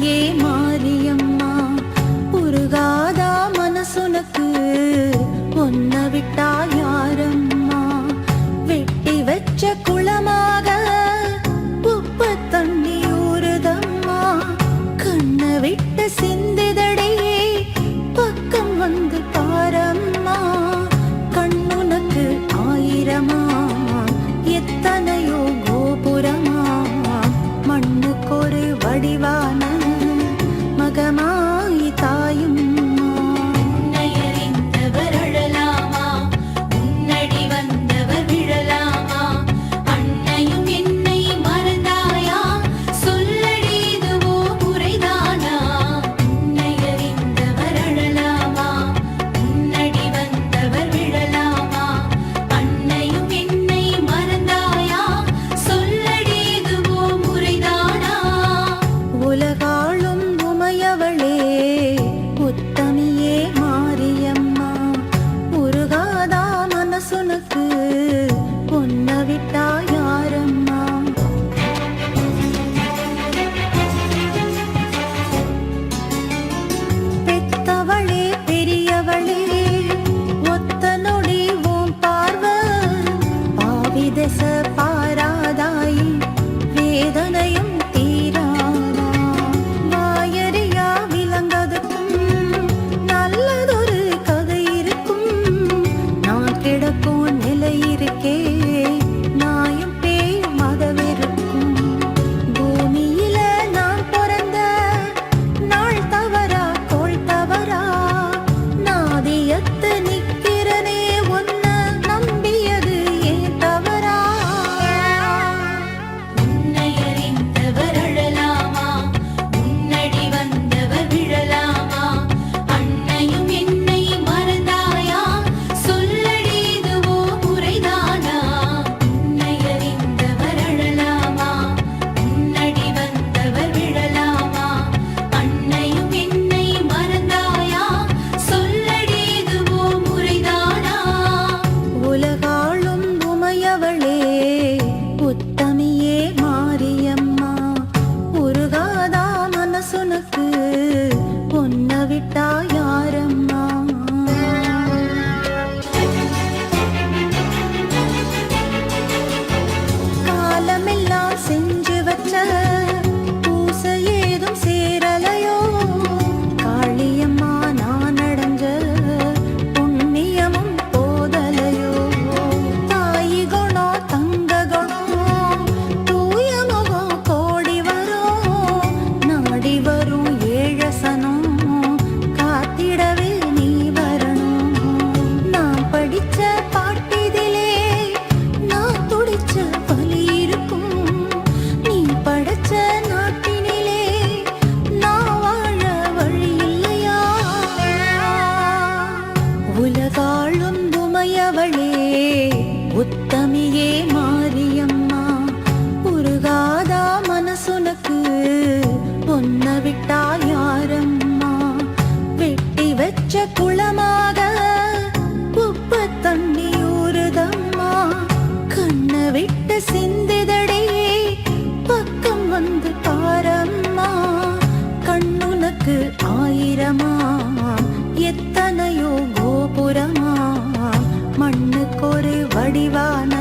தாயே மாரியம்மா. உருகாதா மனசுனக்கு ஒன்ன விட்டா யாரம்மா? வெட்டி வச்ச குளமாக உப்பு தண்ணி ஊறுதம்மா கண்ணை விட்டு சிந்திதடையே பக்கம் வந்து பாரம்மா. கண்ணுனக்கு ஆயிரமா எத்தனையோ கோபுரமா. மண்ணுக்கொரு வடிவான சொனக்கு பொன்னவிட்டா பொன்ன விட்டாய் உலகாளும் உமையவளே உத்தமியே மாரியம்மா உருகாதா மனசுனக்கு பொன்ன விட்டா யாரம்மா? வெட்டி வச்ச குளமாக உப்பு தண்ணி ஊறுதம்மா கண்ண விட்டு சிந்திதடே பக்கம் வந்து பாரம்மா கண்ணுனக்கு ஆயிரமா? எத்தனையோ கோபுரமா மண்ணுக்கொரு வடிவான